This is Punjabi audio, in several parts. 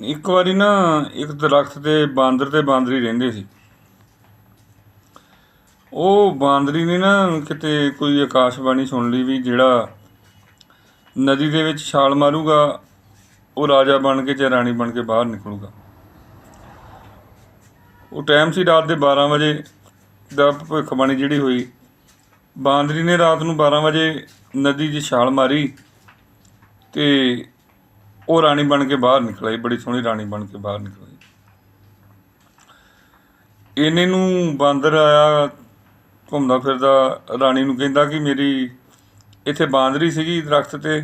ਇੱਕ ਵਾਰੀ ਨਾ ਇੱਕ ਦਰਖਤ ਤੇ ਬਾਂਦਰ ਤੇ ਬਾਂਦਰੀ ਰਹਿੰਦੇ ਸੀ। ਉਹ ਬਾਂਦਰੀ ਨੇ ਨਾ ਕਿਤੇ ਕੋਈ ਆਕਾਸ਼ਬਾਣੀ ਸੁਣ ਲਈ ਵੀ ਜਿਹੜਾ ਨਦੀ ਦੇ ਵਿੱਚ ਛਾਲ ਮਾਰੂਗਾ, ਉਹ ਰਾਜਾ ਬਣ ਕੇ ਜਾਂ ਰਾਣੀ ਬਣ ਕੇ ਬਾਹਰ ਨਿਕਲੂਗਾ। ਉਹ ਟਾਈਮ ਸੀ ਰਾਤ ਦੇ 12 ਵਜੇ ਦਾ ਭਵਿੱਖਬਾਣੀ ਜਿਹੜੀ ਹੋਈ। ਬਾਂਦਰੀ ਨੇ ਰਾਤ ਨੂੰ 12 ਵਜੇ ਨਦੀ 'ਚ ਛਾਲ ਮਾਰੀ ਤੇ ਉਹ ਰਾਣੀ ਬਣ ਕੇ ਬਾਹਰ ਨਿਕਲ ਆਈ ਬੜੀ ਸੋਹਣੀ ਰਾਣੀ ਬਣ ਕੇ ਬਾਹਰ ਨਿਕਲੀ ਇਹਨੇ ਨੂੰ ਬਾਂਦਰ ਆਇਆ, ਘੁੰਮਦਾ ਫਿਰਦਾ, ਰਾਣੀ ਨੂੰ ਕਹਿੰਦਾ ਕਿ ਮੇਰੀ ਇੱਥੇ ਬਾਂਦਰੀ ਸੀਗੀ ਦਰਖਤ ਤੇ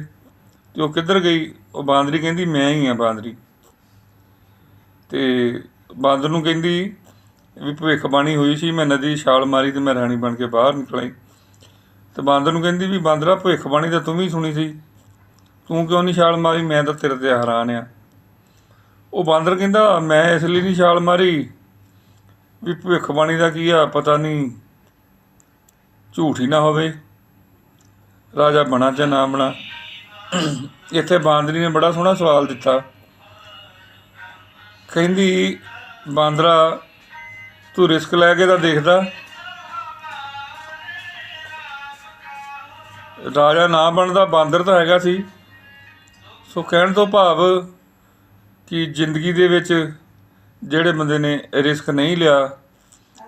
ਤੇ ਉਹ ਕਿੱਧਰ ਗਈ? ਉਹ ਬਾਂਦਰੀ ਕਹਿੰਦੀ, ਮੈਂ ਹੀ ਆ ਬਾਂਦਰੀ। ਤੇ ਬਾਂਦਰ ਨੂੰ ਕਹਿੰਦੀ ਵੀ ਭਵਿੱਖਬਾਣੀ ਹੋਈ ਸੀ, ਮੈਂ ਨਦੀ ਛਾਲ ਮਾਰੀ ਤੇ ਮੈਂ ਰਾਣੀ ਬਣ ਕੇ ਬਾਹਰ ਨਿਕਲੀ ਤੇ ਬਾਂਦਰ ਨੂੰ ਕਹਿੰਦੀ ਵੀ ਬਾਂਦਰਾ, ਭਵਿੱਖਬਾਣੀ ਤਾਂ ਤੂੰ ਵੀ ਸੁਣੀ ਸੀ। ਤੂੰ ਕਿਉਂ ਨਹੀਂ ਛਾਲ ਮਾਰੀ? ਮੈਂ ਤਾਂ ਤੇਰੇ ਤੇ ਹੈਰਾਨ ਆ। ਉਹ ਬਾਂਦਰ ਕਹਿੰਦਾ, ਮੈਂ ਇਸ ਲਈ ਨਹੀਂ ਛਾਲ ਮਾਰੀ ਵੀ ਭਵਿੱਖਬਾਣੀ ਦਾ ਕੀ ਆ, ਪਤਾ ਨਹੀਂ ਝੂਠ ਹੀ ਨਾ ਹੋਵੇ। ਰਾਜਾ ਬਣਾ ਜਾਂ ਨਾ ਬਣਾ। ਇੱਥੇ ਬਾਂਦਰੀ ਨੇ ਬੜਾ ਸੋਹਣਾ ਸਵਾਲ ਦਿੱਤਾ। ਕਹਿੰਦੀ, ਬਾਂਦਰਾ, ਤੂੰ ਰਿਸਕ ਲੈ ਕੇ ਤਾਂ ਦੇਖਦਾ। ਰਾਜਾ ਨਾ ਬਣਦਾ, ਬਾਂਦਰ ਤਾਂ ਹੈਗਾ ਸੀ। ਸੋ ਕਹਿਣ ਤੋਂ ਭਾਵ ਕਿ ਜ਼ਿੰਦਗੀ ਦੇ ਵਿੱਚ ਜਿਹੜੇ ਬੰਦੇ ਨੇ ਰਿਸਕ ਨਹੀਂ ਲਿਆ,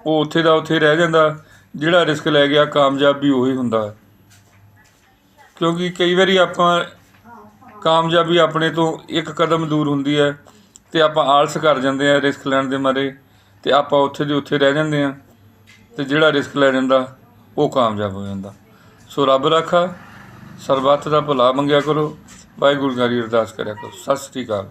ਉਹ ਉੱਥੇ ਦਾ ਉੱਥੇ ਰਹਿ ਜਾਂਦਾ, ਜਿਹੜਾ ਰਿਸਕ ਲੈ ਗਿਆ, ਕਾਮਯਾਬ ਵੀ ਉਹੀ ਹੁੰਦਾ ਕਿਉਂਕਿ ਕਈ ਵਾਰੀ ਆਪਾਂ ਕਾਮਯਾਬੀ ਆਪਣੇ ਤੋਂ ਇੱਕ ਕਦਮ ਦੂਰ ਹੁੰਦੀ ਹੈ ਤੇ ਆਪਾਂ ਆਲਸ ਕਰ ਜਾਂਦੇ ਆ ਰਿਸਕ ਲੈਣ ਦੇ ਮਾਰੇ ਤੇ ਆਪਾਂ ਉੱਥੇ ਦੇ ਉੱਥੇ ਰਹਿ ਜਾਂਦੇ ਆ ਤੇ ਜਿਹੜਾ ਰਿਸਕ ਲੈ ਜਾਂਦਾ, ਉਹ ਕਾਮਯਾਬ ਹੋ ਜਾਂਦਾ। ਸੋ ਰੱਬ ਰੱਖਾ, ਸਰਬੱਤ ਦਾ ਭਲਾ ਮੰਗਿਆ ਕਰੋ। ਵਾਹਿਗੁਰੂ ਜੀ ਅਰਦਾਸ ਕਰਿਆ ਕਰੋ ਸਤਿ ਸ੍ਰੀ ਅਕਾਲ